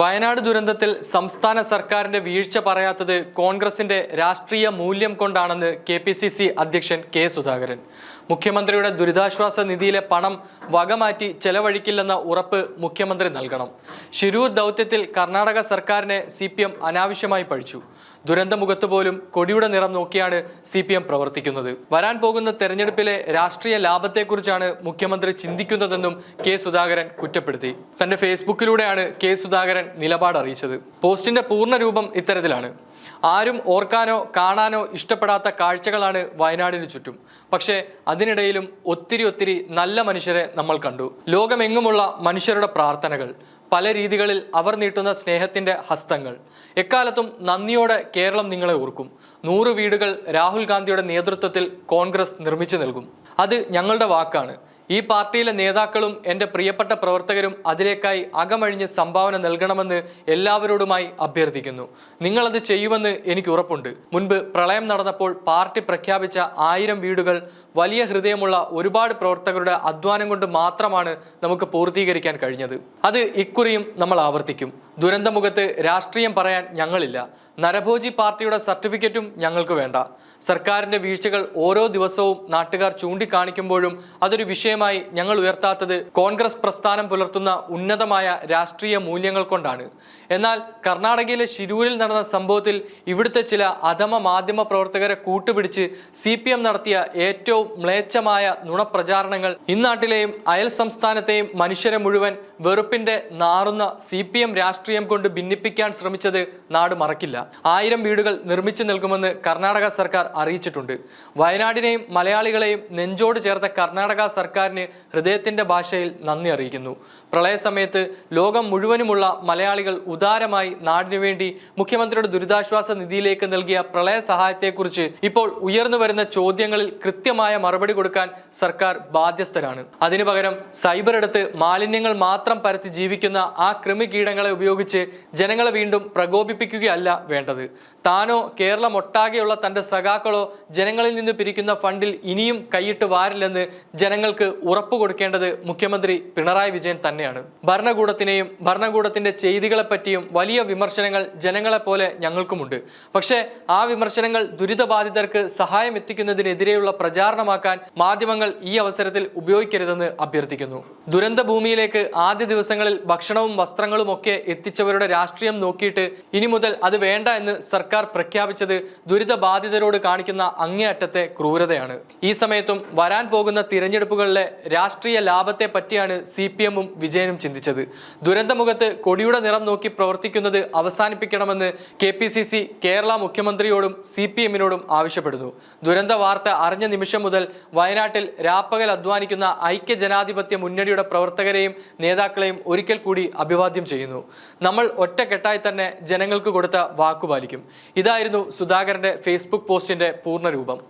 വയനാട് ദുരന്തത്തിൽ സംസ്ഥാന സർക്കാരിന്റെ വീഴ്ച പറയാത്തത് കോൺഗ്രസിന്റെ രാഷ്ട്രീയ മൂല്യം കൊണ്ടാണെന്ന് കെ പി സി സി അധ്യക്ഷൻ കെ സുധാകരൻ. മുഖ്യമന്ത്രിയുടെ ദുരിതാശ്വാസ നിധിയിലെ പണം വകമാറ്റി ചെലവഴിക്കില്ലെന്ന ഉറപ്പ് മുഖ്യമന്ത്രി നൽകണം. ശിരൂർ ദൗത്യത്തിൽ കർണാടക സർക്കാരിനെ സി പി എം അനാവശ്യമായി പഴിച്ചു. ദുരന്തമുഖത്ത് പോലും കൊടിയുടെ നിറം നോക്കിയാണ് സി പി എം പ്രവർത്തിക്കുന്നത്. വരാൻ പോകുന്ന തെരഞ്ഞെടുപ്പിലെ രാഷ്ട്രീയ ലാഭത്തെക്കുറിച്ചാണ് മുഖ്യമന്ത്രി ചിന്തിക്കുന്നതെന്നും കെ സുധാകരൻ കുറ്റപ്പെടുത്തി. തന്റെ ഫേസ്ബുക്കിലൂടെയാണ് കെ സുധാകരൻ നിലപാട് അറിയിച്ചത്. പോസ്റ്റിന്റെ പൂർണ രൂപം ഇത്തരത്തിലാണ്. ആരും ഓർക്കാനോ കാണാനോ ഇഷ്ടപ്പെടാത്ത കാഴ്ചകളാണ് വയനാടിന് ചുറ്റും. പക്ഷേ അതിനിടയിലും ഒത്തിരി ഒത്തിരി നല്ല മനുഷ്യരെ നമ്മൾ കണ്ടു. ലോകമെങ്ങുമുള്ള മനുഷ്യരുടെ പ്രാർത്ഥനകൾ പല രീതികളിൽ അവർ നീട്ടുന്ന സ്നേഹത്തിന്റെ ഹസ്തങ്ങൾ. എക്കാലത്തും നന്ദിയോടെ കേരളം നിങ്ങളെ ഓർക്കും. നൂറ് വീടുകൾ രാഹുൽ ഗാന്ധിയുടെ നേതൃത്വത്തിൽ കോൺഗ്രസ് നിർമ്മിച്ചു നൽകും. അത് ഞങ്ങളുടെ വാക്കാണ്. ഈ പാർട്ടിയിലെ നേതാക്കളും എന്റെ പ്രിയപ്പെട്ട പ്രവർത്തകരും അതിലേക്കായി അകമഴിഞ്ഞ് സംഭാവന നൽകണമെന്ന് എല്ലാവരോടുമായി അഭ്യർത്ഥിക്കുന്നു. നിങ്ങളത് ചെയ്യുമെന്ന് എനിക്ക് ഉറപ്പുണ്ട്. മുൻപ് പ്രളയം നടന്നപ്പോൾ പാർട്ടി പ്രഖ്യാപിച്ച ആയിരം വീടുകൾ വലിയ ഹൃദയമുള്ള ഒരുപാട് പ്രവർത്തകരുടെ അധ്വാനം കൊണ്ട് മാത്രമാണ് നമുക്ക് പൂർത്തീകരിക്കാൻ കഴിഞ്ഞത്. അത് ഇക്കുറിയും നമ്മൾ ആവർത്തിക്കും. ദുരന്തമുഖത്ത് രാഷ്ട്രീയം പറയാൻ ഞങ്ങളില്ല. നരഭോജി പാർട്ടിയുടെ സർട്ടിഫിക്കറ്റും ഞങ്ങൾക്ക് വേണ്ട. സർക്കാരിന്റെ വീഴ്ചകൾ ഓരോ ദിവസവും നാട്ടുകാർ ചൂണ്ടിക്കാണിക്കുമ്പോഴും അതൊരു വിഷയമായി ഞങ്ങൾ ഉയർത്താത്തത് കോൺഗ്രസ് പ്രസ്ഥാനം പുലർത്തുന്ന ഉന്നതമായ രാഷ്ട്രീയ മൂല്യങ്ങൾ കൊണ്ടാണ്. എന്നാൽ കർണാടകയിലെ ശിരൂരിൽ നടന്ന സംഭവത്തിൽ ഇവിടുത്തെ ചില അധമ മാധ്യമ പ്രവർത്തകരെ കൂട്ടുപിടിച്ച് സി പി എം നടത്തിയ ഏറ്റവും മ്ലേച്ഛമായ നുണപ്രചാരണങ്ങൾ ഇന്നാട്ടിലെയും അയൽ സംസ്ഥാനത്തെയും മനുഷ്യരെ മുഴുവൻ വെറുപ്പിന്റെ നാറുന്ന സി പി എം രാഷ്ട്രീയം കൊണ്ട് ഭിന്നിപ്പിക്കാൻ ശ്രമിച്ചത് നാട് മറക്കില്ല. ആയിരം വീടുകൾ നിർമ്മിച്ചു നൽകുമെന്ന് കർണാടക സർക്കാർ അറിയിച്ചിട്ടുണ്ട്. വയനാടിനെയും മലയാളികളെയും നെഞ്ചോട് ചേർത്ത കർണാടക സർക്കാരിന് ഹൃദയത്തിന്റെ ഭാഷയിൽ നന്ദി അറിയിക്കുന്നു. പ്രളയ സമയത്ത് ലോകം മുഴുവനുമുള്ള മലയാളികൾ ഉദാരമായി നാടിനു വേണ്ടി മുഖ്യമന്ത്രിയുടെ ദുരിതാശ്വാസ നിധിയിലേക്ക് നൽകിയ പ്രളയ സഹായത്തെക്കുറിച്ച് ഇപ്പോൾ ഉയർന്നു വരുന്ന ചോദ്യങ്ങളിൽ കൃത്യമായ മറുപടി കൊടുക്കാൻ സർക്കാർ ബാധ്യസ്ഥരാണ്. അതിനു പകരം സൈബർ എടുത്ത് മാലിന്യങ്ങൾ മാത്രം പരത്തി ജീവിക്കുന്ന ആ കൃമികീടങ്ങളെ ഉപയോഗിച്ച് ജനങ്ങളെ വീണ്ടും പ്രകോപിപ്പിക്കുകയല്ല വേണ്ടത്. താനോ കേരളം ഒട്ടാകെയുള്ള തന്റെ സഖാക്കളോ ജനങ്ങളിൽ നിന്ന് പിരിക്കുന്ന ഫണ്ടിൽ ഇനിയും കൈയിട്ട് വാരില്ലെന്ന് ജനങ്ങൾക്ക് ഉറപ്പു കൊടുക്കേണ്ടത് മുഖ്യമന്ത്രി പിണറായി വിജയൻ തന്നെയാണ്. ഭരണകൂടത്തിനെയും ഭരണകൂടത്തിന്റെ ചെയ്തികളെ പറ്റിയും വലിയ വിമർശനങ്ങൾ ജനങ്ങളെ പോലെ ഞങ്ങൾക്കുമുണ്ട്. പക്ഷേ ആ വിമർശനങ്ങൾ ദുരിതബാധിതർക്ക് സഹായം എത്തിക്കുന്നതിനെതിരെയുള്ള പ്രചാരണമാക്കാൻ മാധ്യമങ്ങൾ ഈ അവസരത്തിൽ ഉപയോഗിക്കരുതെന്ന് അഭ്യർത്ഥിക്കുന്നു. ദുരന്ത ഭൂമിയിലേക്ക് ആദ്യ ദിവസങ്ങളിൽ ഭക്ഷണവും വസ്ത്രങ്ങളും ഒക്കെ എത്തിച്ചവരുടെ രാഷ്ട്രീയം നോക്കിയിട്ട് ഇനി മുതൽ അത് വേണ്ട എന്ന് സർക്കാർ പ്രഖ്യാപിച്ചത് ദുരിതബാധിതരോട് കാണിക്കുന്ന അങ്ങേയറ്റത്തെ ക്രൂരതയാണ്. ഈ സമയത്തും വരാൻ പോകുന്ന തിരഞ്ഞെടുപ്പുകളിലെ രാഷ്ട്രീയ ലാഭത്തെ പറ്റിയാണ് സി പി എമ്മും വിജയനും ചിന്തിച്ചത്. ദുരന്തമുഖത്ത് കൊടിയുടെ നിറം നോക്കി പ്രവർത്തിക്കുന്നത് അവസാനിപ്പിക്കണമെന്ന് K P C C Kerala മുഖ്യമന്ത്രിയോടും C P എമ്മിനോടും ആവശ്യപ്പെടുന്നു. ദുരന്ത വാർത്ത അറിഞ്ഞ നിമിഷം മുതൽ വയനാട്ടിൽ രാപ്പകൽ അധ്വാനിക്കുന്ന ഐക്യ ജനാധിപത്യ മുന്നണിയുടെ പ്രവർത്തകരെയും നേതാക്കളെയും ഒരിക്കൽ കൂടി അഭിവാദ്യം ചെയ്യുന്നു. നമ്മൾ ഒറ്റക്കെട്ടായി തന്നെ ജനങ്ങൾക്ക് കൊടുത്ത വാക്കുപാലിക്കും ഇതായിരുന്നു സുധാകരന്റെ ഫേസ്ബുക്ക് പോസ്റ്റിന്റെ പൂർണരൂപം